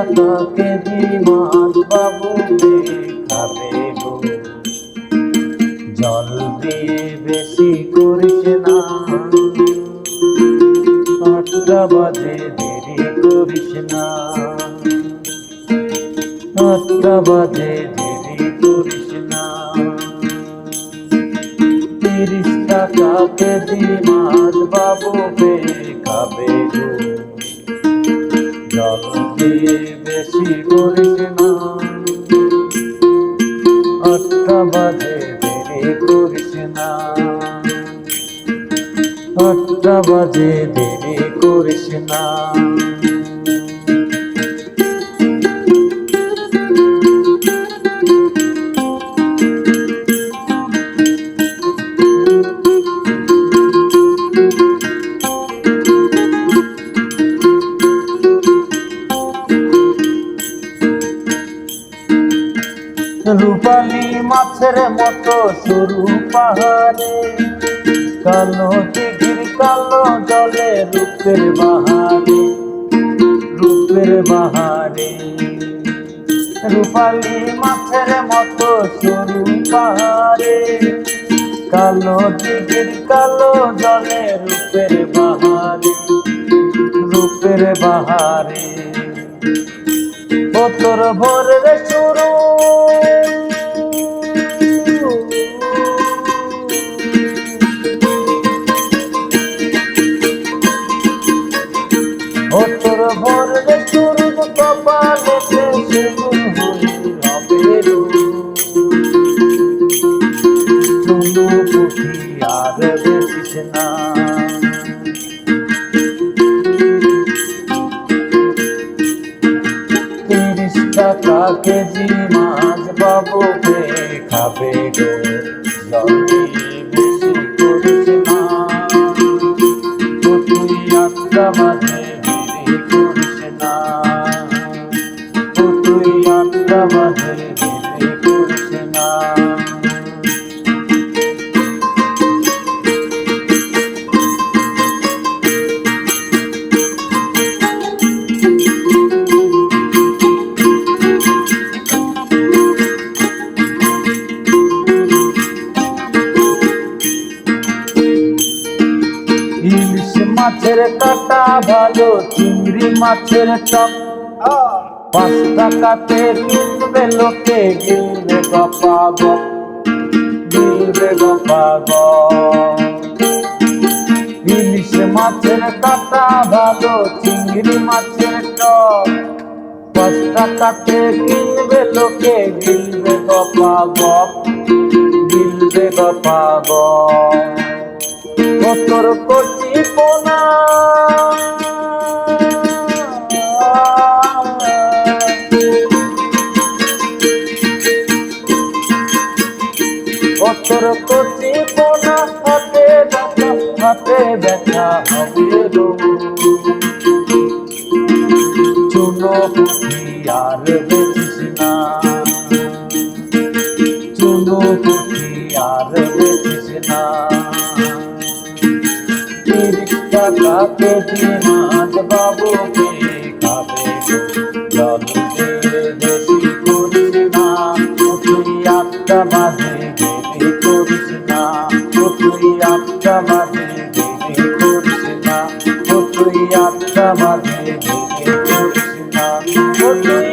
টাকা বাবু গো। জল দিয়ে বেশি করিস না। আটটা বাজে, দেরি করিস না। আটটা বাজে, দেরি করিস না। তিরিশ টাকা কেজি মাছ বাবু খাবে গো। বেশি করিস না। আটটা বাজে দেরি করিস না। বাজে রূপালি মাছের মতো সরু পাহাড়ে কালো দিঘির কালো জলে রূপের বাহারে রূপের বাহারে। রূপালি মাছের মতো সরু পাহাড়ে কালো দিঘির কালো জলে রূপের বাহারে রূপের বাহারে। ও তোর ভোরের ভোরের শুরু কপালে শুরু হবে চুনু পুঠি আর বেশিস না তিরিশ টাকা কেজি মাছ বাবু পে খাবে গো। আটটা বাজে দেরি করিস না মাছের কাটা ভালো চিংড়ি মাছের টক পাঁচ টাকাতে লোকে গিলবে গপাগ গিলবে গপাগ ইলিশ মাছের কাটা ভালো, চিংড়ি মাছের টক। পাঁচ টাকাতে কিনবে লোকে গিলবে গপাগ গিলবে গপাগ কতর কচি পোনা কতর কচি পোনা হাতে ব্যথা হাতে ব্যথা হবে চুনো আর বেচিস না। চুনো আর বেচিস না। টাকা কেজি মাছ বাবুকে খাবে জল দিয়ে বাজে আটটা বাজে দেরি